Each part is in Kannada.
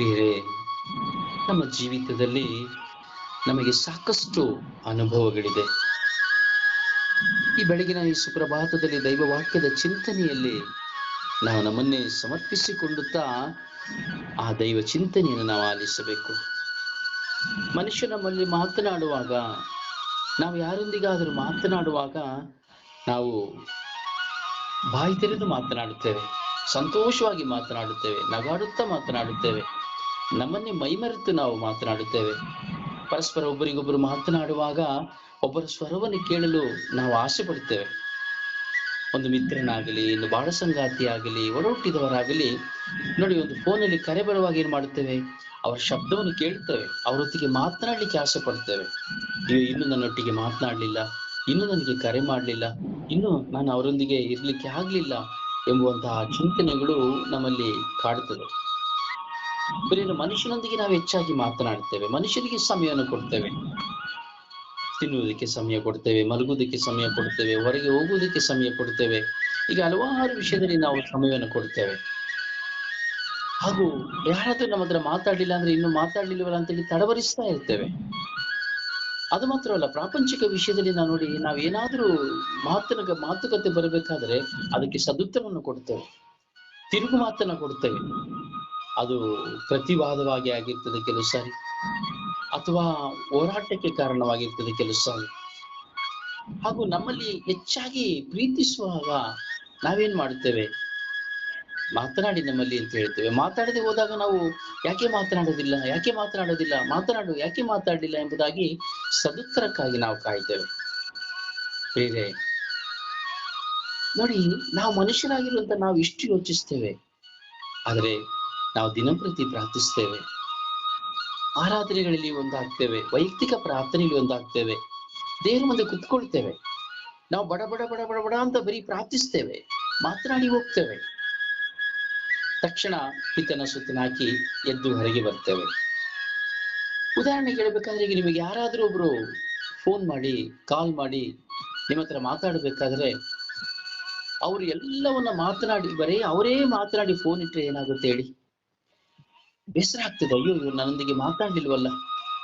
ಪ್ರಿಯರೇ, ನಮ್ಮ ಜೀವಿತದಲ್ಲಿ ನಮಗೆ ಸಾಕಷ್ಟು ಅನುಭವಗಳಿದೆ. ಈ ಬೆಳಗಿನ ಈ ಸುಪ್ರಭಾತದಲ್ಲಿ ದೈವವಾಕ್ಯದ ಚಿಂತನೆಯಲ್ಲಿ ನಾವು ನಮ್ಮನ್ನೇ ಸಮರ್ಪಿಸಿಕೊಳ್ಳುತ್ತಾ ಆ ದೈವ ಚಿಂತನೆಯನ್ನು ನಾವು ಆಲಿಸಬೇಕು. ಮನುಷ್ಯ ನಮ್ಮಲ್ಲಿ ಮಾತನಾಡುವಾಗ, ನಾವು ಯಾರೊಂದಿಗಾದರೂ ಮಾತನಾಡುವಾಗ ನಾವು ಬಾಯಿ ತೆರೆದು ಮಾತನಾಡುತ್ತೇವೆ, ಸಂತೋಷವಾಗಿ ಮಾತನಾಡುತ್ತೇವೆ, ನಗಾಡುತ್ತಾ ಮಾತನಾಡುತ್ತೇವೆ. ನಮ್ಮನ್ನೇ ಮೈಮರೆತು ನಾವು ಮಾತನಾಡುತ್ತೇವೆ. ಪರಸ್ಪರ ಒಬ್ಬರಿಗೊಬ್ಬರು ಮಾತನಾಡುವಾಗ ಒಬ್ಬರ ಸ್ವರವನ್ನು ಕೇಳಲು ನಾವು ಆಸೆ ಪಡುತ್ತೇವೆ. ಒಂದು ಮಿತ್ರನಾಗಲಿ, ಒಂದು ಬಾಳ ಸಂಗಾತಿ ಆಗಲಿ ಒಡಹುಟ್ಟಿದವರಾಗಲಿ, ನೋಡಿ ಒಂದು ಫೋನಲ್ಲಿ ಕರೆ ಬರುವಾಗ ಏನ್ ಮಾಡುತ್ತೇವೆ? ಅವರ ಶಬ್ದವನ್ನು ಕೇಳುತ್ತೇವೆ. ಅವರೊತ್ತಿಗೆ ಮಾತನಾಡ್ಲಿಕ್ಕೆ ಆಸೆ ಪಡ್ತೇವೆ ಇನ್ನು ನನ್ನೊಟ್ಟಿಗೆ ಮಾತನಾಡ್ಲಿಲ್ಲ. ಇನ್ನು ನನಗೆ ಕರೆ ಮಾಡಲಿಲ್ಲ. ಇನ್ನು ನಾನು ಅವರೊಂದಿಗೆ ಇರ್ಲಿಕ್ಕೆ ಆಗ್ಲಿಲ್ಲ ಎಂಬುವಂತಹ ಚಿಂತನೆಗಳು ನಮ್ಮಲ್ಲಿ ಕಾಡುತ್ತದೆ. ಬರೀ ಮನುಷ್ಯನೊಂದಿಗೆ ನಾವು ಹೆಚ್ಚಾಗಿ ಮಾತನಾಡ್ತೇವೆ. ಮನುಷ್ಯರಿಗೆ ಸಮಯವನ್ನು ಕೊಡ್ತೇವೆ. ತಿನ್ನುವುದಕ್ಕೆ ಸಮಯ ಕೊಡ್ತೇವೆ, ಮಲಗುವುದಕ್ಕೆ ಸಮಯ ಕೊಡ್ತೇವೆ, ಹೊರಗೆ ಹೋಗುವುದಕ್ಕೆ ಸಮಯ ಕೊಡ್ತೇವೆ. ಈಗ ಹಲವಾರು ವಿಷಯದಲ್ಲಿ ನಾವು ಸಮಯವನ್ನು ಕೊಡ್ತೇವೆ. ಹಾಗೂ ಯಾರಾದ್ರೂ ನಮ್ಮ ಹತ್ರ ಮಾತಾಡ್ಲಿಲ್ಲ ಅಂದ್ರೆ ಇನ್ನು ಅಂತ ಅಂತೇಳಿ ತಡವರಿಸ್ತಾ ಇರ್ತೇವೆ. ಅದು ಮಾತ್ರವಲ್ಲ, ಪ್ರಾಪಂಚಿಕ ವಿಷಯದಲ್ಲಿ ನಾವು ನೋಡಿ ನಾವು ಏನಾದ್ರೂ ಮಾತನ ಮಾತುಕತೆ ಬರಬೇಕಾದ್ರೆ ಅದಕ್ಕೆ ಸದುತ್ತರವನ್ನು ಕೊಡ್ತೇವೆ. ತಿರುಗು ಮಾತನ್ನ ಕೊಡ್ತೇವೆ. ಅದು ಪ್ರತಿವಾದವಾಗಿ ಆಗಿರ್ತದೆ ಕೆಲವು ಸಾರಿ. ಅಥವಾ ಹೋರಾಟಕ್ಕೆ ಕಾರಣವಾಗಿರ್ತದೆ ಕೆಲವು ಸಾರಿ. ಹಾಗೂ ನಮ್ಮಲ್ಲಿ ಹೆಚ್ಚಾಗಿ ಪ್ರೀತಿಸುವಾಗ ನಾವೇನ್ ಮಾಡುತ್ತೇವೆ? ಮಾತನಾಡಿ ನಮ್ಮಲ್ಲಿ ಅಂತ ಹೇಳ್ತೇವೆ. ಮಾತಾಡದೆ ಹೋದಾಗ ನಾವು ಯಾಕೆ ಮಾತನಾಡೋದಿಲ್ಲ? ಯಾಕೆ ಮಾತನಾಡೋದಿಲ್ಲ? ಮಾತನಾಡು, ಯಾಕೆ ಮಾತಾಡಲಿಲ್ಲ ಎಂಬುದಾಗಿ ಸದುತ್ತರಕ್ಕಾಗಿ ನಾವು ಕಾಯ್ತೇವೆ. ಬೇರೆ ನೋಡಿ, ನಾವು ಮನುಷ್ಯರಾಗಿರುವಂತ ನಾವು ಇಷ್ಟು ಯೋಚಿಸ್ತೇವೆ. ಆದರೆ ನಾವು ದಿನಂಪ್ರತಿ ಪ್ರಾರ್ಥಿಸ್ತೇವೆ. ಆರಾಧನೆಗಳಲ್ಲಿ ಒಂದಾಗ್ತೇವೆ, ವೈಯಕ್ತಿಕ ಪ್ರಾರ್ಥನೆಯಲ್ಲಿ ಒಂದಾಗ್ತೇವೆ, ದೇವರ ಮುಂದೆ ಕುತ್ಕೊಳ್ತೇವೆ. ನಾವು ಬಡ ಬಡ ಬಡ ಬಡ ಬಡ ಅಂತ ಬರೀ ಪ್ರಾರ್ಥಿಸ್ತೇವೆ ಮಾತನಾಡಿ ಹೋಗ್ತೇವೆ. ತಕ್ಷಣ ಪಿತನ ಸುತ್ತಿನ ಹಾಕಿ ಎದ್ದು ಹೊರಗೆ ಬರ್ತೇವೆ. ಉದಾಹರಣೆಗೆ ಹೇಳ್ಬೇಕಾದ್ರೆ, ಈಗ ನಿಮಗೆ ಯಾರಾದರೂ ಒಬ್ರು ಫೋನ್ ಮಾಡಿ, ಕಾಲ್ ಮಾಡಿ ನಿಮ್ಮ ಹತ್ರ ಮಾತಾಡಬೇಕಾದ್ರೆ, ಅವ್ರು ಎಲ್ಲವನ್ನ ಮಾತನಾಡಿ ಬರೀ ಅವರೇ ಮಾತನಾಡಿ ಫೋನ್ ಇಟ್ರೆ ಏನಾಗುತ್ತೆ ಹೇಳಿ? ಬೇಸರ ಆಗ್ತದೆ ಅಯ್ಯೋ, ಇವ್ರು ನನ್ನೊಂದಿಗೆ ಮಾತಾಡ್ಲಿಲ್ವಲ್ಲ?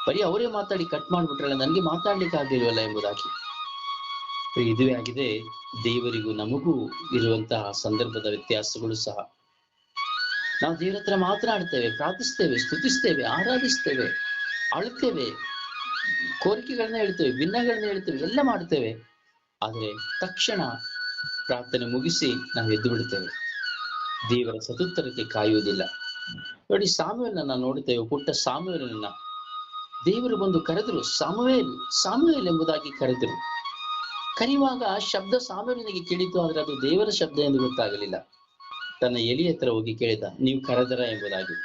ಬರೀ ಅವರೇ ಮಾತಾಡಿ ಕಟ್ ಮಾಡ್ಬಿಟ್ರಲ್ಲ, ನನಗೆ ಮಾತಾಡ್ಲಿಕ್ಕೆ ಆಗ್ಲಿಲ್ವಲ್ಲ ಎಂಬುದಾಗಿ. ಇದುವೇ ಆಗಿದೆ. ದೇವರಿಗೂ ನಮಗೂ ಇರುವಂತಹ ಸಂದರ್ಭದ ವ್ಯತ್ಯಾಸಗಳು ಸಹ. ನಾವು ದೇವರ ಹತ್ರ ಮಾತನಾಡ್ತೇವೆ ಪ್ರಾರ್ಥಿಸ್ತೇವೆ, ಸ್ತುತಿಸ್ತೇವೆ, ಆರಾಧಿಸ್ತೇವೆ ಅಳ್ತೇವೆ ಕೋರಿಕೆಗಳನ್ನ ಹೇಳ್ತೇವೆ, ಭಿನ್ನಗಳನ್ನ ಹೇಳ್ತೇವೆ, ಎಲ್ಲ ಮಾಡ್ತೇವೆ. ಆದರೆ ತಕ್ಷಣ ಪ್ರಾರ್ಥನೆ ಮುಗಿಸಿ ನಾವು ಎದ್ದು ಬಿಡ್ತೇವೆ. ದೇವರ ಸತುತ್ತರಕ್ಕೆ ಕಾಯುವುದಿಲ್ಲ. ನೋಡಿ ಸಾಮುವೇಲನ್ನ ನೋಡುತ್ತೇವೆ. ಪುಟ್ಟ ಸಾಮುವೆಲ್ನ ದೇವರು ಬಂದು ಕರೆದರು ಸಾಮುವೇಲ್ ಸಾಮುವೇಲ್ ಎಂಬುದಾಗಿ ಕರೆದರು. ಕರೆಯುವಾಗ ಶಬ್ದ ಸಾಮುವೆಲ್ನಿಗೆ ಕೇಳಿತು ಆದ್ರೆ ಅದು ದೇವರ ಶಬ್ದ ಎಂದು ಗೊತ್ತಾಗಲಿಲ್ಲ. ತನ್ನ ಎಲಿ ಹತ್ರ ಹೋಗಿ ಕೇಳಿದ, ನೀವು ಕರೆದರ ಎಂಬುದಾಗಿ.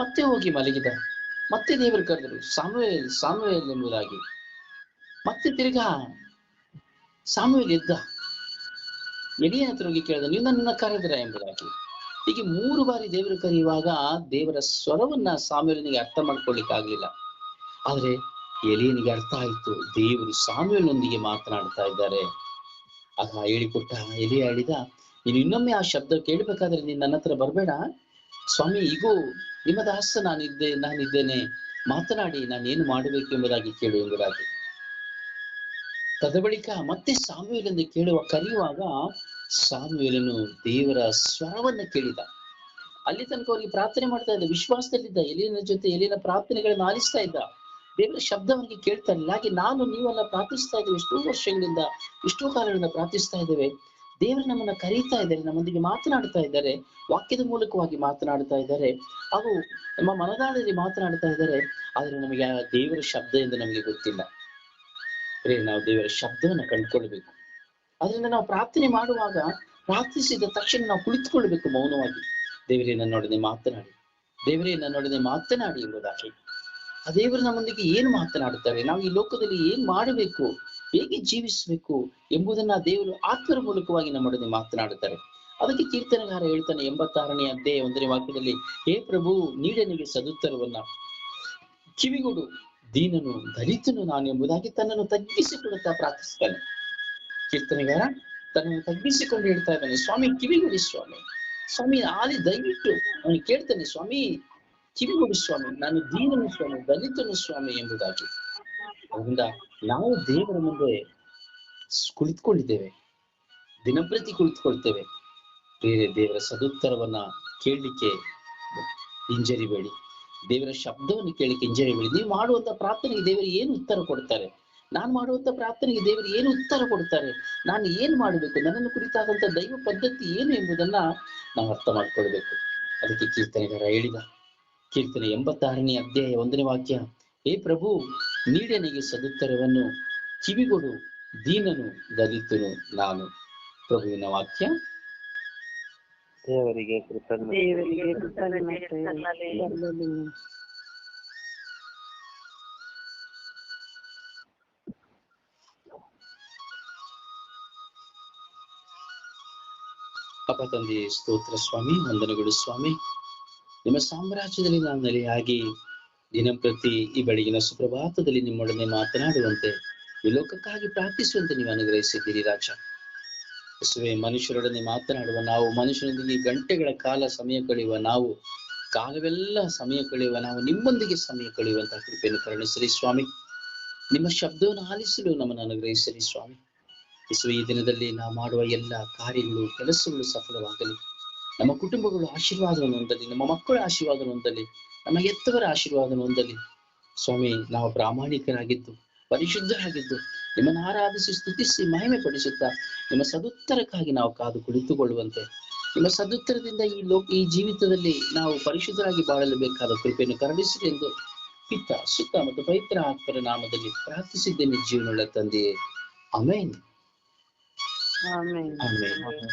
ಮತ್ತೆ ಹೋಗಿ ಮಲಗಿದ. ಮತ್ತೆ ದೇವರು ಕರೆದರು ಸಾಮುವೇಲ್ ಸಾಮುವೇಲ್ ಎಂಬುದಾಗಿ. ಮತ್ತೆ ತಿರ್ಗಾ ಸಾಮುವೇಲ್ ಎದ್ದ. ಎಲಿಯ ಹತ್ರ ಹೋಗಿ ಕೇಳಿದ, ನೀವು ನನ್ನ ಕರೆದರ ಎಂಬುದಾಗಿ. ಹೀಗೆ ಮೂರು ಬಾರಿ ದೇವರು ಕರೆಯುವಾಗ ದೇವರ ಸ್ವರವನ್ನ ಸಾಮ್ಯನಿಗೆ ಅರ್ಥ ಮಾಡ್ಕೊಳ್ಳಿಕ್ಕಾಗ್ಲಿಲ್ಲ ಆದ್ರೆ ಎಲಿಯನಿಗೆ ಅರ್ಥ ಆಯ್ತು. ದೇವರು ಸಾಮ್ಯನೊಂದಿಗೆ ಮಾತನಾಡ್ತಾ ಇದ್ದಾರೆ. ಆಗ ಹೇಳಿಕೊಟ್ಟ ಎಲಿ ಹೇಳಿದ, ನೀನು ಇನ್ನೊಮ್ಮೆ ಆ ಶಬ್ದ ಕೇಳಬೇಕಾದ್ರೆ ನೀನ್ ನನ್ನ ಹತ್ರ ಬರ್ಬೇಡ. ಸ್ವಾಮಿ ಈಗೂ ನಿಮ್ಮ ದಾಸ ನಾನಿದ್ದೆ, ನಾನಿದ್ದೇನೆ. ಮಾತನಾಡಿ, ನಾನೇನು ಮಾಡಬೇಕು ಎಂಬುದಾಗಿ ಕೇಳು ಎಂಬುದಾಗಿ. ತದ ಬಳಿಕ ಮತ್ತೆ ಸಾಮುವೇಲನ್ನು ಕೇಳುವ ಕರೆಯುವಾಗ ಸಾಮುವೇಲನು ದೇವರ ಸ್ವರವನ್ನ ಕೇಳಿದ. ಅಲ್ಲಿ ತನಕ ಅವರಿಗೆ ಪ್ರಾರ್ಥನೆ ಮಾಡ್ತಾ ಇದ್ದ, ವಿಶ್ವಾಸದಲ್ಲಿದ್ದ, ಎಲಿಯನ ಜೊತೆ ಎಲಿಯನ ಪ್ರಾರ್ಥನೆಗಳನ್ನ ಆಲಿಸ್ತಾ ಇದ್ದ. ದೇವರ ಶಬ್ದವನಿಗೆ ಕೇಳ್ತಾ ಇಲ್ಲ ಹಾಗೆ ನಾನು ನೀವನ್ನ ಪ್ರಾರ್ಥಿಸ್ತಾ ಇದ್ದೇವೆ, ಎಷ್ಟೋ ವರ್ಷಗಳಿಂದ, ಎಷ್ಟೋ ಕಾಲಗಳಿಂದ ಪ್ರಾರ್ಥಿಸ್ತಾ ಇದ್ದೇವೆ. ದೇವರು ನಮ್ಮನ್ನ ಕರೀತಾ ಇದ್ದಾರೆ ನಮ್ಮೊಂದಿಗೆ ಮಾತನಾಡ್ತಾ ಇದ್ದಾರೆ, ವಾಕ್ಯದ ಮೂಲಕವಾಗಿ ಮಾತನಾಡ್ತಾ ಇದ್ದಾರೆ. ಹಾಗೂ ನಮ್ಮ ಮನದಾಳದಲ್ಲಿ ಮಾತನಾಡ್ತಾ ಇದ್ದಾರೆ. ಆದ್ರೆ ನಮಗೆ ದೇವರ ಶಬ್ದ ಎಂದು ನಮಗೆ ಗೊತ್ತಿಲ್ಲ. ಬರೀ ನಾವು ದೇವರ ಶಬ್ದವನ್ನು ಕಂಡುಕೊಳ್ಬೇಕು ಅದರಿಂದ ನಾವು ಪ್ರಾರ್ಥನೆ ಮಾಡುವಾಗ ಪ್ರಾರ್ಥಿಸಿದ ತಕ್ಷಣ ನಾವು ಕುಳಿತುಕೊಳ್ಬೇಕು ಮೌನವಾಗಿ. ದೇವರೇ, ನನ್ನೊಡನೆ ಮಾತನಾಡಿ. ದೇವರೇ, ನನ್ನೊಡನೆ ಮಾತನಾಡಿ ಎಂಬುದಾಗಿ. ಆ ದೇವರು ನಮ್ಮೊಂದಿಗೆ ಏನು ಮಾತನಾಡುತ್ತಾರೆ? ನಾವು ಈ ಲೋಕದಲ್ಲಿ ಏನ್ ಮಾಡಬೇಕು? ಹೇಗೆ ಜೀವಿಸಬೇಕು ಎಂಬುದನ್ನ ದೇವರು ಆತ್ಮರ ಮೂಲಕವಾಗಿ ನಮ್ಮೊಡನೆ ಮಾತನಾಡುತ್ತಾರೆ. ಅದಕ್ಕೆ ಕೀರ್ತನಗಾರ ಹೇಳ್ತಾನೆ ಎಂಬತ್ತಾರನೇ ಅಧ್ಯಾಯ ಒಂದನೇ ವಾಕ್ಯದಲ್ಲಿ, ಹೇ ಪ್ರಭು, ನೀಡನಿಗೆ ಸದುತ್ತರವನ್ನ ಕಿವಿಗೊಡು. ದೀನನು, ದಲಿತನು ನಾನು ಎಂಬುದಾಗಿ ತನ್ನನ್ನು ತಗ್ಗಿಸಿಕೊಳ್ಳುತ್ತಾ ಪ್ರಾರ್ಥಿಸ್ತಾನೆ ಕೀರ್ತನೆಗಾರ ತನ್ನನ್ನು ತಗ್ಗಿಸಿಕೊಂಡು ಹೇಳ್ತಾ ಇದ್ದಾನೆ, ಸ್ವಾಮಿ, ಕಿವಿಗೊಡಿ ಸ್ವಾಮಿ. ಸ್ವಾಮಿ, ಆಲಿ ದಯವಿಟ್ಟು ಅವನು ಕೇಳ್ತಾನೆ, ಸ್ವಾಮಿ, ಕಿವಿಗೊಡಿ ಸ್ವಾಮಿ. ನಾನು ದೀನನು ಸ್ವಾಮಿ, ದಲಿತನು ಸ್ವಾಮಿ ಎಂಬುದಾಗಿ. ಅದರಿಂದ ನಾವು ದೇವರ ಮುಂದೆ ಕುಳಿತುಕೊಂಡಿದ್ದೇವೆ, ದಿನಪ್ರತಿ ಕುಳಿತುಕೊಳ್ತೇವೆ. ಬೇರೆ ದೇವರ ಸದುತ್ತರವನ್ನ ಕೇಳಲಿಕ್ಕೆ ಹಿಂಜರಿಬೇಡಿ. ದೇವರ ಶಬ್ದವನ್ನು ಕೇಳಿ ಕಿಂಜರಿ ನೀವು ಮಾಡುವಂತ ಪ್ರಾರ್ಥನೆಗೆ ದೇವರು ಏನು ಉತ್ತರ ಕೊಡ್ತಾರೆ? ನಾನು ಮಾಡುವಂತ ಪ್ರಾರ್ಥನೆಗೆ ದೇವರು ಏನು ಉತ್ತರ ಕೊಡ್ತಾರೆ? ನಾನು ಏನ್ ಮಾಡಬೇಕು? ನನ್ನನ್ನು ಕುರಿತಾದಂತ ದೈವ ಪದ್ಧತಿ ಏನು ಎಂಬುದನ್ನ ನಾವು ಅರ್ಥ ಮಾಡ್ಕೊಳ್ಬೇಕು. ಅದಕ್ಕೆ ಕೀರ್ತನೆಗಾರ ಹೇಳಿದ. ಕೀರ್ತನೆ ಎಂಬತ್ತಾರನೇ ಅಧ್ಯಾಯ ಒಂದನೇ ವಾಕ್ಯ, ಹೇ ಪ್ರಭು, ನೀಡನಿಗೆ ಸದುತ್ತರವನ್ನು ಕಿವಿಗೊಡು, ದೀನನು ದಲಿತನು ನಾನು. ಪ್ರಭುವಿನ ವಾಕ್ಯ ದೇವರಿಗೆ ಕೃತಜ್ಞತೆ. ದೇವರಿಗೆ ಕೃತಜ್ಞತೆ. ಬರಲಿ. ಅಪ್ಪ ತಂದೆ ಸ್ತೋತ್ರ ಸ್ವಾಮಿ ವಂದನೆಗಳು ಸ್ವಾಮಿ. ನಿಮ್ಮ ಸಾಮ್ರಾಜ್ಯದಲ್ಲಿ ನಾನು ನೆಲೆಯಾಗಿ ದಿನಂಪ್ರತಿ ಈ ಬೆಳಗಿನ ಸುಪ್ರಭಾತದಲ್ಲಿ ನಿಮ್ಮೊಡನೆ ಮಾತನಾಡುವಂತೆ ಈ ಲೋಕಕ್ಕಾಗಿ ಪ್ರಾರ್ಥಿಸುವಂತೆ ನೀವು ಅನುಗ್ರಹಿಸಿದ್ದೀರಿ ರಾಜ. ಯೇಸುವೆ, ಮನುಷ್ಯರೊಡನೆ ಮಾತನಾಡುವ ನಾವು ಮನುಷ್ಯನೊಂದಿಗೆ ಗಂಟೆಗಳ ಕಾಲ ಸಮಯ ಕಳೆಯುವ ನಾವು, ಕಾಲವೆಲ್ಲ ಸಮಯ ಕಳೆಯುವ ನಾವು, ನಿಮ್ಮೊಂದಿಗೆ ಸಮಯ ಕಳೆಯುವಂತಹ ಕೃಪೆಯನ್ನು ಕರುಣಿಸಲಿ ಸ್ವಾಮಿ. ನಿಮ್ಮ ಶಬ್ದವನ್ನು ಆಲಿಸಲು ನಮ್ಮನ್ನು ಅನುಗ್ರಹಿಸಲಿ ಸ್ವಾಮಿ. ಯೇಸುವೆ, ಈ ದಿನದಲ್ಲಿ ನಾವು ಮಾಡುವ ಎಲ್ಲ ಕಾರ್ಯಗಳು, ಕೆಲಸಗಳು ಸಫಲವಾಗಲಿ. ನಮ್ಮ ಕುಟುಂಬಗಳು ಆಶೀರ್ವಾದವನ್ನು ಹೊಂದಲಿ, ನಮ್ಮ ಮಕ್ಕಳ ಆಶೀರ್ವಾದವನ್ನು ಹೊಂದಲಿ, ನಮ್ಮ ಎತ್ತವರ ಆಶೀರ್ವಾದವನ್ನು ಹೊಂದಲಿ. ಸ್ವಾಮಿ, ನಾವು ಪ್ರಾಮಾಣಿಕರಾಗಿದ್ದು, ಪರಿಶುದ್ಧರಾಗಿದ್ದು ನಿಮ್ಮನ್ನು ಆರಾಧಿಸಿ ಸ್ತುತಿಸಿ ಮಹಿಮೆ ಪಡಿಸುತ್ತಾ ನಿಮ್ಮ ಸದುತ್ತರಕ್ಕಾಗಿ ನಾವು ಕಾದು ಕುಳಿತುಕೊಳ್ಳುವಂತೆ. ನಿಮ್ಮ ಸದುತ್ತರದಿಂದ ಈ ಲೋಕ ಈ ಜೀವಿತದಲ್ಲಿ ನಾವು ಪರಿಶುದ್ಧರಾಗಿ ಬಾಳಲು ಬೇಕಾದ ಕೃಪೆಯನ್ನು ಕರುಣಿಸಿ ಎಂದು ಪಿತ್ತ ಸುತ್ತ ಮತ್ತು ಪವಿತ್ರ ಆತ್ಮರ ನಾಮದಲ್ಲಿ ಪ್ರಾರ್ಥಿಸಿದ್ದೇನೆ ಜೀವನ ತಂದೆಯೇ. ಅಮೇನ್ ಆಮೆನ್. ಆಮೇನ್.